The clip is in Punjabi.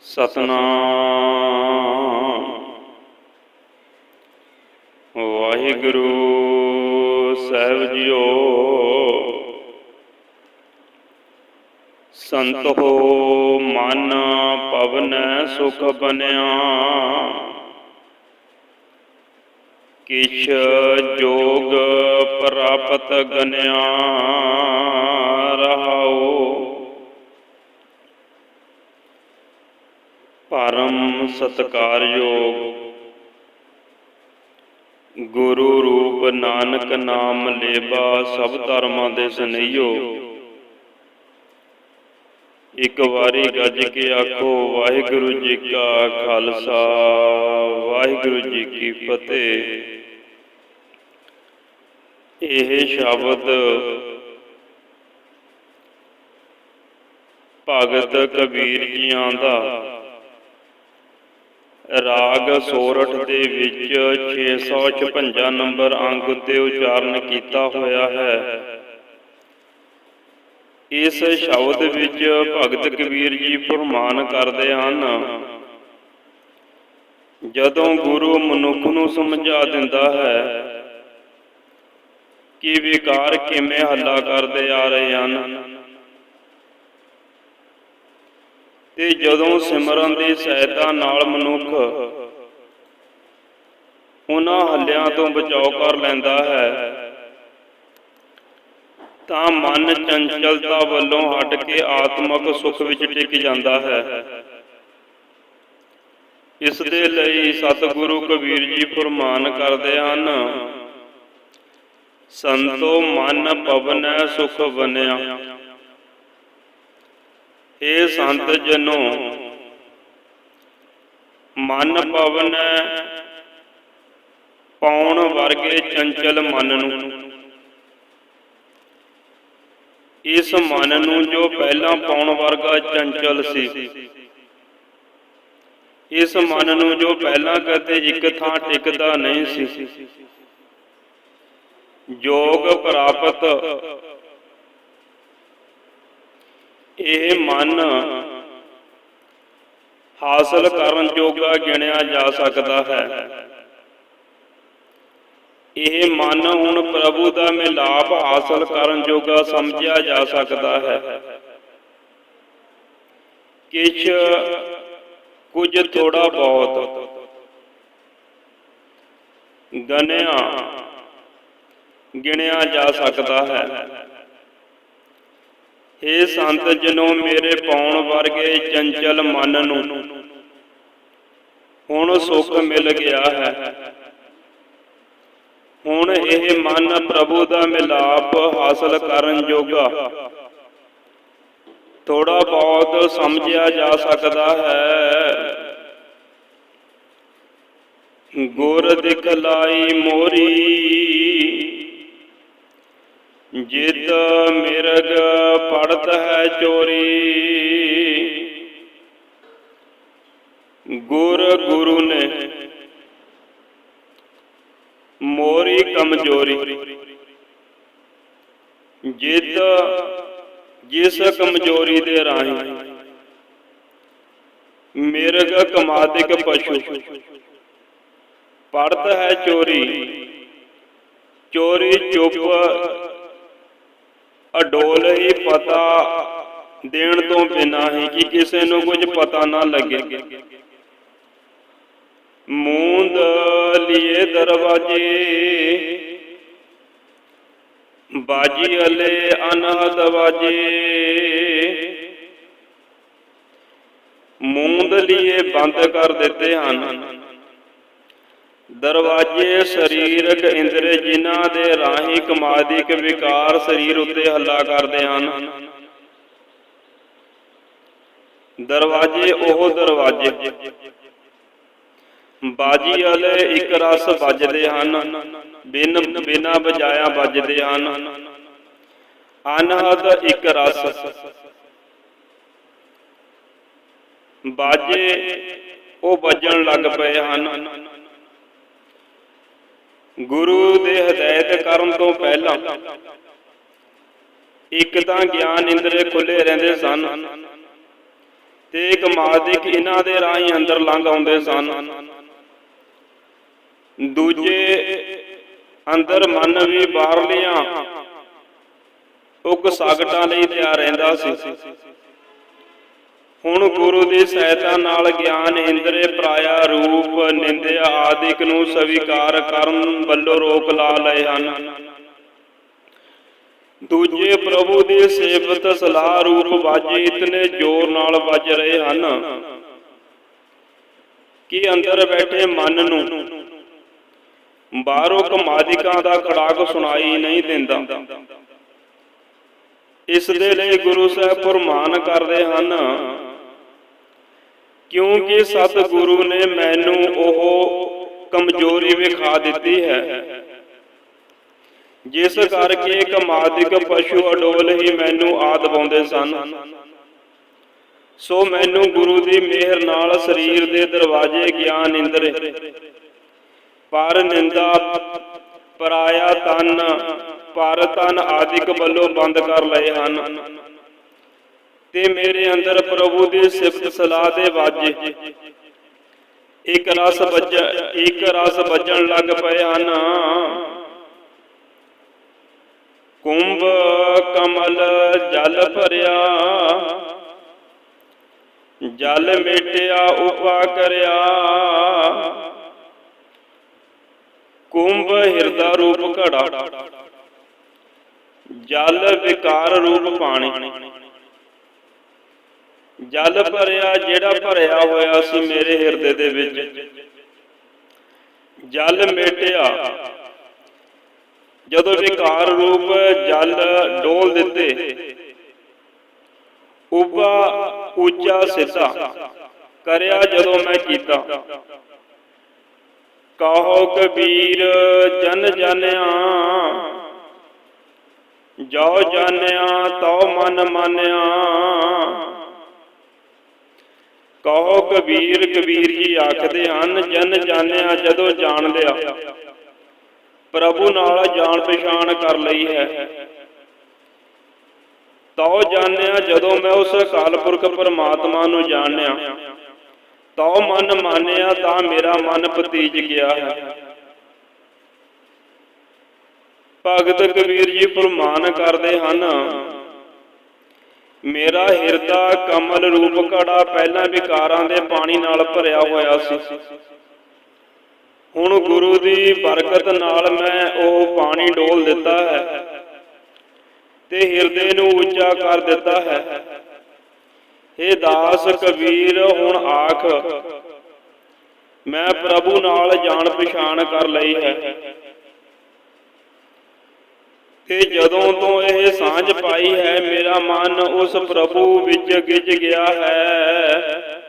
ਸਤਨਾਮ। ਵਾਹਿਗੁਰੂ ਸਾਹਿਬ ਜੀਓ। ਸੰਤ ਹੋ ਮਨ ਪਵਨ ਸੁਖ ਬਨਿਆ। ਕਿਛ ਜੋਗ ਪ੍ਰਾਪਤ ਗਨਿਆ। ਰਹਾਓ। ਪਰਮ ਸਤਕਾਰਯੋਗ। ਗੁਰੂ ਰੂਪ ਨਾਨਕ ਨਾਮ ਲੇਬਾ, ਸਭ ਧਰਮਾਂ ਦੇ ਸਨਈਓ ਇੱਕ ਵਾਰੀ ਗੱਜ ਕੇ ਆਖੋ, ਵਾਹਿਗੁਰੂ ਜੀ ਕਾ ਖਾਲਸਾ, ਵਾਹਿਗੁਰੂ ਜੀ ਕੀ ਫਤਿਹ। ਇਹ ਸ਼ਬਦ ਭਗਤ ਕਬੀਰ ਜੀਆਂ ਦਾ। ਰਾਗ ਸੋਰਠ ਦੇ ਵਿੱਚ 656 ਨੰਬਰ ਅੰਗ ਉੱਤੇ ਉਚਾਰਨ ਕੀਤਾ ਹੋਇਆ ਹੈ। ਇਸ ਸ਼ਬਦ ਵਿੱਚ ਭਗਤ ਕਬੀਰ ਜੀ ਫਰਮਾਨ ਕਰਦੇ ਹਨ। ਜਦੋਂ ਗੁਰੂ ਮਨੁੱਖ ਨੂੰ ਸਮਝਾ ਦਿੰਦਾ ਹੈ ਕਿ ਵਿਕਾਰ ਕਿਵੇਂ ਹੱਲਾ ਕਰਦੇ ਆ ਰਹੇ ਹਨ ਤੇ ਜਦੋਂ ਸਿਮਰਨ ਦੀ ਸਹਾਇਤਾ ਨਾਲ ਮਨੁੱਖ ਉਹਨਾਂ ਹੱਲਿਆਂ ਤੋਂ ਬਚਾਓ ਕਰ ਲੈਂਦਾ ਹੈ, ਤਾਂ ਮਨ ਚੰਚਲਤਾ ਵੱਲੋਂ ਹਟ ਕੇ ਆਤਮਿਕ ਸੁਖ ਵਿੱਚ ਟਿਕ ਜਾਂਦਾ ਹੈ। ਇਸ ਦੇ ਲਈ ਸਤਿਗੁਰੂ ਕਬੀਰ ਜੀ ਫਰਮਾਨ ਕਰਦੇ ਹਨ, ਸੰਤੋ ਮਨ ਪਵਨੈ ਸੁਖ ਬਨਿਆ। ਇਹ ਸੰਤ ਜਨੋ, ਮਨ ਪਵਨ, ਪੌਣ ਵਰਗੇ ਚੰਚਲ ਮਨ ਨੂੰ। ਇਸ ਮਨ ਨੂੰ ਜੋ ਪਹਿਲਾਂ ਪੌਣ ਵਰਗਾ ਚੰਚਲ ਸੀ, ਇਸ ਮਨ ਨੂੰ ਜੋ ਪਹਿਲਾਂ ਕਦੇ ਇੱਕ ਥਾਂ ਟਿਕਦਾ ਨਹੀਂ ਸੀ। ਜੋਗ ਪ੍ਰਾਪਤ ਇਹ ਮਨ ਹਾਸਲ ਕਰਨ ਜੋਗਾ ਗਿਣਿਆ ਜਾ ਸਕਦਾ ਹੈ। ਇਹ ਮਨ ਹੁਣ ਪ੍ਰਭੂ ਦਾ ਮਿਲਾਪ ਹਾਸਲ ਕਰਨ ਜੋਗਾ ਸਮਝਿਆ ਜਾ ਸਕਦਾ ਹੈ। ਕਿਛ ਕੁਝ ਥੋੜਾ ਬਹੁਤ। ਗਣਿਆ, ਗਿਣਿਆ ਜਾ ਸਕਦਾ ਹੈ। ਏ ਸੰਤ ਜਨੋ ਮੇਰੇ ਪਾਉਣ ਵਰਗੇ ਚੰਚਲ ਮਨ ਨੂੰ, ਹੁਣ ਸੁਖ ਮਿਲ ਗਿਆ ਹੈ। ਹੁਣ ਇਹ ਮਨ ਪ੍ਰਭੂ ਦਾ ਮਿਲਾਪ ਹਾਸਲ ਕਰਨ ਯੋਗਾ ਥੋੜਾ ਬਹੁਤ ਸਮਝਿਆ ਜਾ ਸਕਦਾ ਹੈ। ਗੁਰ ਦਿਖਲਾਈ ਮੋਰੀ। ਜਿਤ ਮਿਰਗ ਪੜਤ ਹੈ ਚੋਰੀ ਗੁਰ ਗੁਰੂ ਨੇ ਮੋਰੀ ਕਮਜ਼ੋਰੀ ਜਿਤ ਜਿਸ ਕਮਜ਼ੋਰੀ ਦੇ ਰਾਹੀਂ ਮਿਰਗ ਕਮਾਦਿਕ ਪਸ਼ੂ ਪੜਤ ਹੈ ਚੋਰੀ ਚੋਰੀ ਚੁੱਪ ਅਡੋਲ ਹੀ ਪਤਾ ਦੇਣ ਤੋਂ ਬਿਨਾ ਹੀ ਕਿ ਕਿਸੇ ਨੂੰ ਕੁਝ ਪਤਾ ਨਾ ਲੱਗੇ। ਮੂੰਦ ਲਿਏ ਦਰਵਾਜੇ, ਬਾਜੀ ਅਲੇ ਅਨਹਦ ਵਾਜੇ ਮੂੰਦ ਲਿਏ ਬੰਦ ਕਰ ਦਿੱਤੇ ਹਨ। ਦਰਵਾਜੇ ਸਰੀਰਕ ਇੰਦਰੀ ਜਿਨ੍ਹਾਂ ਦੇ ਰਾਹੀਂ ਕਮਾਦਿਕ ਵਿਕਾਰ ਸਰੀਰ ਉੱਤੇ ਹੱਲਾ ਕਰਦੇ ਹਨ। ਦਰਵਾਜੇ ਉਹ ਦਰਵਾਜੇ। ਬਾਜੀ ਵਾਲੇ ਇੱਕ ਰਸ ਵੱਜਦੇ ਹਨ, ਬਿਨ ਬਿਨਾ ਵਜਾਇਆ ਵੱਜਦੇ ਹਨ। ਅਨਹਦ ਇੱਕ ਰਸ। ਬਾਜੇ ਉਹ ਵੱਜਣ ਲੱਗ ਪਏ ਹਨ। ਗੁਰੂ ਦੇ ਹਦਾਇਤ ਕਰਨ ਤੋਂ ਪਹਿਲਾਂ ਇੱਕ ਤਾਂ ਗਿਆਨ ਇੰਦਰੇ ਖੁੱਲੇ ਰਹਿੰਦੇ ਸਨ ਤੇ ਇੱਕ ਮਾਦਿਕ ਇਹਨਾਂ ਦੇ ਰਾਹੀਂ ਅੰਦਰ ਲੰਘ ਆਉਂਦੇ ਸਨ। ਦੂਜੇ ਅੰਦਰ ਮਨ ਵੀ ਬਾਹਰਲੀਆਂ, ਉਗ ਸਾਗਟਾਂ ਲਈ ਤਿਆਰ ਰਹਿੰਦਾ ਸੀ। ਹੁਣ ਗੁਰੂ ਦੀ ਸਹਾਇਤਾ ਨਾਲ ਗਿਆਨ ਇੰਦਰੇ ਪ੍ਰਾਇਆ ਰੂਪ ਨਿੰਦਿਆ ਆਦਿਕ ਨੂੰ ਸਵੀਕਾਰ ਕਰਨ ਵੱਲੋਂ ਰੋਕ ਲਾ ਲਏ ਹਨ। ਦੂਜੇ ਪ੍ਰਭੂ ਦੀ ਸੇਵਤ ਸਲਾਹ ਰੂਪ ਵਾਜੇ, ਇਤਨੇ ਜ਼ੋਰ ਨਾਲ ਵੱਜ ਰਹੇ ਹਨ ਕਿ ਅੰਦਰ ਬੈਠੇ ਮਨ ਨੂੰ ਬਾਹਰੋਂ ਕਮਾਦਿਕਾਂ ਦਾ ਖੜਾਕ ਸੁਣਾਈ ਨਹੀਂ ਦਿੰਦਾ। ਇਸ ਦੇ ਲਈ ਗੁਰੂ ਸਾਹਿਬ ਫਰਮਾਨ ਕਰਦੇ ਹਨ ਕਿਉਂਕਿ ਸਤਿਗੁਰੂ ਨੇ ਮੈਨੂੰ ਉਹ ਕਮਜ਼ੋਰੀ ਵਿਖਾ ਦਿੱਤੀ ਹੈ। ਜਿਸ ਕਰਕੇ ਕਮਾਦਿਕ ਪਸ਼ੂ ਅਡੋਲ ਹੀ ਮੈਨੂੰ ਆਦ ਸਨ। ਸੋ ਮੈਨੂੰ ਗੁਰੂ ਦੀ ਮਿਹਰ ਨਾਲ ਸਰੀਰ ਦੇ ਦਰਵਾਜ਼ੇ ਗਿਆਨ ਇੰਦਰੇ ਪਰ ਨਿੰਦਾ, ਪਰਾਇਆ ਤਨ, ਪਰ ਤਨ ਆਦਿਕ ਵੱਲੋਂ ਬੰਦ ਕਰ ਲਏ ਹਨ। ਤੇ ਮੇਰੇ ਅੰਦਰ ਪ੍ਰਭੂ ਦੀ ਸਿਫਤ ਸਲਾਹ ਦੇ ਵਾਜੇ। ਇੱਕ ਰਸ ਵੱਜ ਇੱਕ ਰਸ ਵੱਜਣ ਲੱਗ ਪਏ ਹਨ ਕੁੰਭ ਕਮਲ ਜਲ ਭਰਿਆ। ਜਲ ਮੇਟਿਆ, ਉਪਾ ਕਰਿਆ। ਕੁੰਭ ਹਿਰਦਾ ਰੂਪ ਘੜਾ। ਜਲ ਵਿਕਾਰ ਰੂਪ ਪਾਣੀ। ਜਲ ਭਰਿਆ, ਜਿਹੜਾ ਭਰਿਆ ਹੋਇਆ ਸੀ ਮੇਰੇ ਹਿਰਦੇ ਦੇ ਵਿੱਚ। ਜਲ ਮੇਟਿਆ। ਜਦੋਂ ਵਿਕਾਰ ਰੂਪ ਜਲ ਡੋਲ ਦਿੱਤੇ ਉਪਾ ਉੱਚਾ ਸਿੱਧਾ। ਕਰਿਆ ਜਦੋਂ ਮੈਂ ਕੀਤਾ। ਕਹੋ ਕਬੀਰ, ਜਨ ਜਾਣਿਆ ਜੋ ਜਾਣਿਆ ਤਉ ਮਨ ਮਾਨਿਆ। ਕਹੋ ਕਬੀਰ ਕਬੀਰ ਜੀ ਆਖਦੇ ਹਨ, ਜਨ ਜਾਣਿਆ ਜਦੋਂ ਜਾਣ ਲਿਆ ਪ੍ਰਭੂ ਨਾਲ ਜਾਣ ਪਛਾਣ ਕਰ ਲਈ ਹੈ। ਤਉ ਜਾਣਿਆ ਜਦੋਂ ਮੈਂ ਉਸ ਅਕਾਲ ਪੁਰਖ ਪਰਮਾਤਮਾ ਨੂੰ ਜਾਣਿਆ। ਤਉ ਮਨ ਮਾਨਿਆ ਤਾਂ ਮੇਰਾ ਮਨ ਪਤੀਜ ਗਿਆ ਹੈ। ਭਗਤ ਕਬੀਰ ਜੀ ਫਰਮਾਨ ਕਰਦੇ ਹਨ ਮੇਰਾ ਹਿਰਦਾ ਕਮਲ ਰੂਪ ਘੜਾ ਪਹਿਲਾਂ ਵਿਕਾਰਾਂ ਦੇ ਪਾਣੀ ਨਾਲ ਭਰਿਆ ਹੋਇਆ ਸੀ। ਹੁਣ ਗੁਰੂ ਦੀ ਬਰਕਤ ਨਾਲ ਮੈਂ ਉਹ ਪਾਣੀ ਡੋਲ ਦਿੱਤਾ ਹੈ ਤੇ ਹਿਰਦੇ ਨੂੰ ਉੱਚਾ ਕਰ ਦਿੱਤਾ ਹੈ। हे ਦਾਸ ਕਬੀਰ, ਹੁਣ ਆਖ, ਮੈਂ ਪ੍ਰਭੂ ਨਾਲ ਜਾਣ ਪਛਾਣ ਕਰ ਲਈ ਹੈ। ਤੇ ਜਦੋਂ ਤੋਂ ਇਹ ਸਾਂਝ ਪਾਈ ਹੈ, ਮੇਰਾ ਮਨ ਉਸ ਪ੍ਰਭੂ ਵਿੱਚ ਗਿਜ ਗਿਆ ਹੈ।